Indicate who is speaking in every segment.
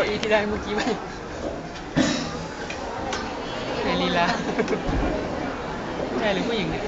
Speaker 1: ก้าอี้ที่ได้เมื่อกี้ไหมในลีลาชายหรือผู้หญิงเนี่ย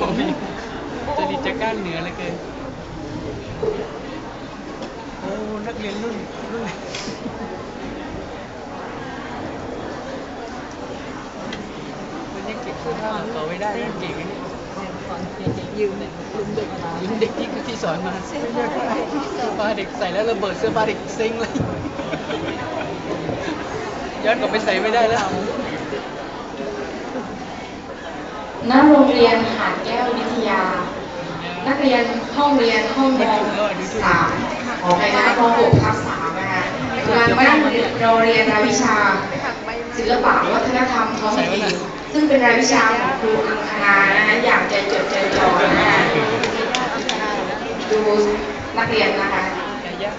Speaker 1: ผู้หญิงจะดีจะก้านเหนือเหลยเกินโอ้ นักเรียนรุ่นรุ่นไหนมันยังเก็บเสื้อผ้าของเขาไว้ได้นะเก่งนะเนี่ย
Speaker 2: ยืมเนี่ยยืมเด็กมา
Speaker 1: ยืมเด็กที่ที่สอนมาเสื้อผ้าเด็กใส่แล้วระเบิดเสื้อผ้าเด็กเซ็งเลยย้อนกลับไปใส่ไม่ได้แล้ว
Speaker 3: ณโรงเรียนหาดแก้ววิทยา นักเรียนห้องเรียนห้องมสามขอไปนะมหกทับสามนะคะกำลังนั่งเราเรียนรายวิชา ศิลปะวัฒนธรรมท้องถิ่น ซึ่งเป็นรายวิชาของครูอังคณานะคะอยากใจจดใจจ่อนะคะดูนักเรียนนะคะ
Speaker 1: ยายะ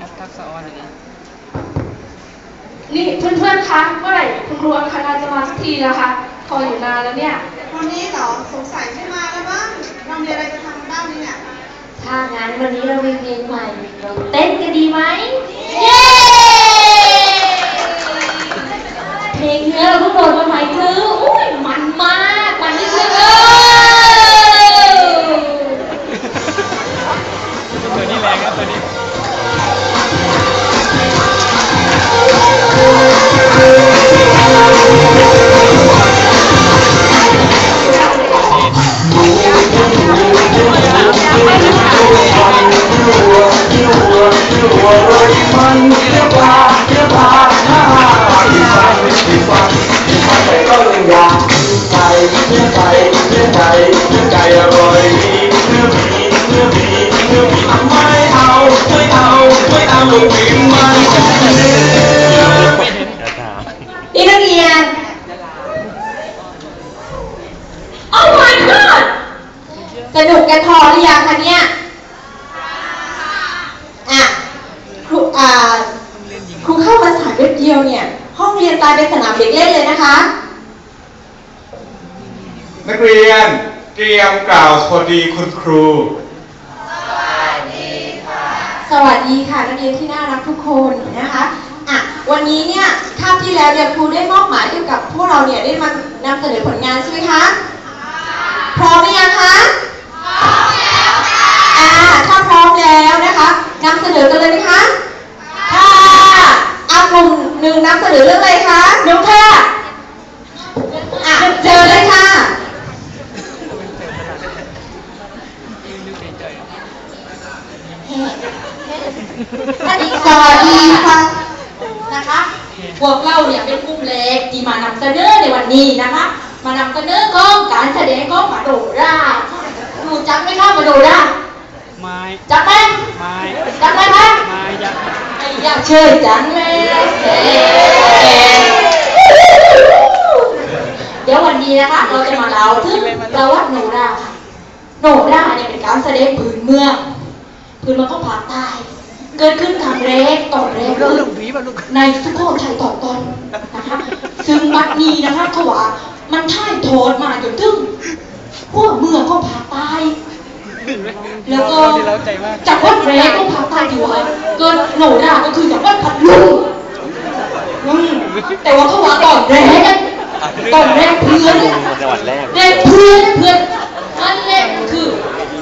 Speaker 1: นักทักษะออนอะไร
Speaker 3: นี่เพื่อนๆ คะเมื่อไหร่คุณครูอังคณาจะมาสักทีนะคะคอยอยู่นานแล้วเนี่ย
Speaker 4: วันนี้เหรอสงสัยไม่มาแล้วบ้างเรามีอะไรจะทำบ้างนี่เนี่ย
Speaker 3: ถ้างั้นวันนี้เรามีเพลงใหม่เราเต้นกันดีไหมเย้
Speaker 5: ไม่เอาไม่เอาไม่เอาลูกหมีมันเนื้อ
Speaker 3: นี่นักเรียน Oh my god สนุกกันพอหรือยังคะเนี่ยอะครูอ่าครูเข้ามาสายเว็บเดียวเนี่ย ห้องเรียนกลายเป็นสนามเด็กเล่นเลยนะคะ
Speaker 5: นักเรียนเตรียมกล่าวสวัสดีคุณครู
Speaker 3: สวัสดีค่ะนักเรียนที่น่ารักทุกคนนะคะอะวันนี้เนี่ยคาบที่แล้วเนี่ยครูได้มอบหมายให้กับพวกเราเนี่ยได้มานำเสนอผลงานใช่ไหมคะพร้อมหรือยังคะพร้อมแล้วค่ะอ่าถ้าพร้อมแล้วนะคะนำเสนอกันเลยไหมคะค่ะอากลุ่มหนึ่งนำเสนอเรื่องอะไรคะน้องค่ะอะเจอเลยค่ะ
Speaker 1: นึกในใจ
Speaker 3: สวัสดีค่ะนะคะพวกเราเนี่ยเป็นกลุ่มเล็กที่มานำเสนอในวันนี้นะคะ มานำเสนอของการแสดงของมาโดรารู้จักไหมคะมาโดรา
Speaker 1: ไม้
Speaker 3: จักไหม
Speaker 1: ไม้
Speaker 3: จักไหมคะ
Speaker 1: ไม้ยักษ์
Speaker 3: ไอ้อยากเชยจังเลยเดี๋ยววันนี้นะคะ เราจะมาเล่าถึงประวัติโนราค่ะโนราเนี่ยเป็นการแสดงพื้นเมือง พื้นเมืองของภาคใต้ เกิดขึ้นครั้งแรกตอนแรก
Speaker 1: เรื่อง
Speaker 3: คือ
Speaker 1: เรื่องผีป่ะลูก
Speaker 3: ในสุโขทัยตอนต้นนะคะซึ่งบัดนี้นะคะเขาว่ามันท่ายโทษมาจนถึงพวกเมืองของภาคใต้แล้วก็
Speaker 1: ที่เราใจมาก
Speaker 3: จากวัดแรกของภาคใต้ที่ว่าเกิดโหนราก็คือจากวัดพัทลุงอืมแต่ว่าเขาว่าก่อนแรกอะก่อนแรกเพื่อนเนี่ย
Speaker 6: จังหวัดแรก
Speaker 3: แรกเพื่อนเพื่อนอันแรกคือ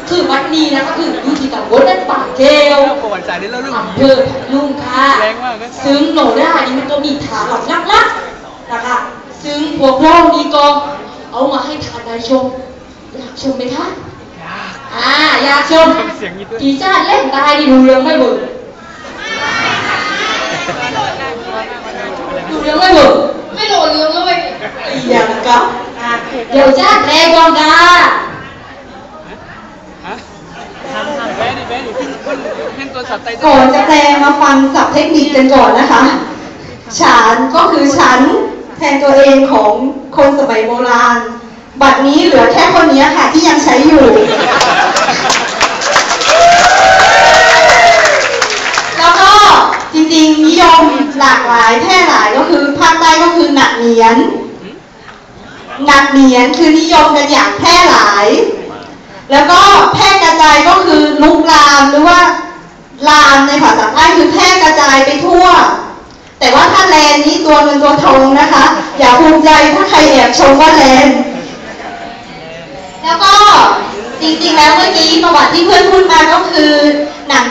Speaker 3: คือวัดนี้นะก็คืออยู่ที่ตำบลนั่นป่าแก้ว
Speaker 1: ประวัติศาสตร์นี่เราเรื่อง
Speaker 3: อำเภ
Speaker 1: ผี
Speaker 3: อพัทลุงค่ะ
Speaker 1: แรงมากนะ
Speaker 3: ซึ่งโหนรานี่มันก็มีฐานหลักลักๆนะคะซึ่งพวกเรานี่ก็เอามาให้ทานได้ชมอยากชมไหมคะอ่าอยากชม
Speaker 1: ทำเสียงนี้ด้วย
Speaker 3: กีชาติเล่นตายดีดูเรื่องไม่เบิ่งดูเรื่องไม่เบิ่งไม่โหลเรื่องเลยอย่างกับอะเดี๋ยวชาติแรงก่อนค่ะ
Speaker 1: ฮะทำทำแม่ดิแม่ดิคน เล่นตัวสัตว์ไต
Speaker 4: ก่อนจะแปลมาฟังศัพท์เทคนิคกันก่อนนะคะฉันก็คือฉันแทนตัวเองของคนสมัยโบราณ บัดนี้เหลือแค่คนนี้ค่ะที่ยังใช้อยู่ แล้วก็จริงๆนิยมหลากหลายแพร่หลายก็คือภาคใต้ก็คือหนักเหนียน หนักเหนียนคือนิยมกันอย่างแพร่หลาย แล้วก็แพร่ จายก็คือลุกลามหรือว่าลามในภาษาใต้คือแพร่กระจายไปทั่ว แต่ว่าถ้าแลนนี้ตัวเงินตัวทองนะคะ อย่าภูมิใจถ้าใครแอบชมว่าแลนแล้วก็จริงๆแล้วเมื่อกี้ประวัติที่เพื่อนพูดมาก็คือหนัง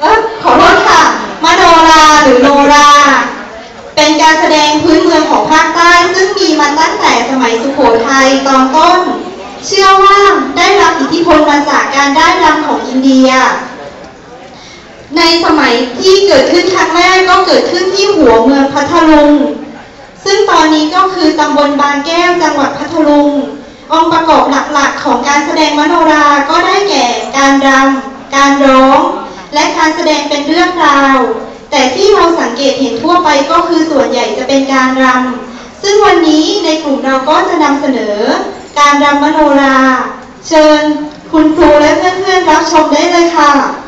Speaker 4: เออขอโทษค่ะมโนราหรือโนรา เป็นการแสดงพื้นเมืองของภาคใต้ซึ่งมีมาตั้งแต่สมัยสุโขทัยตอนต้น เชื่อว่าได้รับอิทธิพลมาจากการได้รำของอินเดีย ในสมัยที่เกิดขึ้นครั้งแรกก็เกิดขึ้นที่หัวเมืองพัทลุง ซึ่งตอนนี้ก็คือตำบลบางแก้วจังหวัดพัทลุง องค์ประกอบหลักๆของการแสดงมโนรา ก็ได้แก่การรำ การร้อง และการแสดงเป็นเรื่องราว แต่ที่เราสังเกตเห็นทั่วไปก็คือส่วนใหญ่จะเป็นการรำ ซึ่งวันนี้ในกลุ่มเราก็จะนำเสนอ การรำมโนรา เชิญคุณครูและเพื่อนๆรับชมได้เลยค่ะ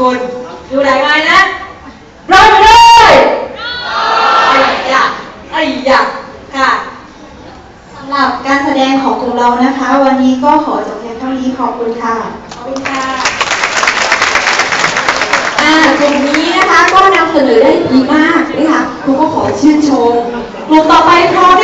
Speaker 3: คนสู้ได้ไหมนะร้อยไปเลยไอ้ยะไอ้ยะค่ะ
Speaker 4: สำหรับการแสดงของกลุ่มเรานะคะ วันนี้ก็ขอจบเพียงเท่านี้ขอบคุณค่ะ
Speaker 3: ขอบคุณค่ะอ่ากลุ่มนี้นะคะก็นำเสนอได้ดีมากนะคะครูก็ขอชื่นชมกลุ่มต่อไปพร้อมหรือยังคะ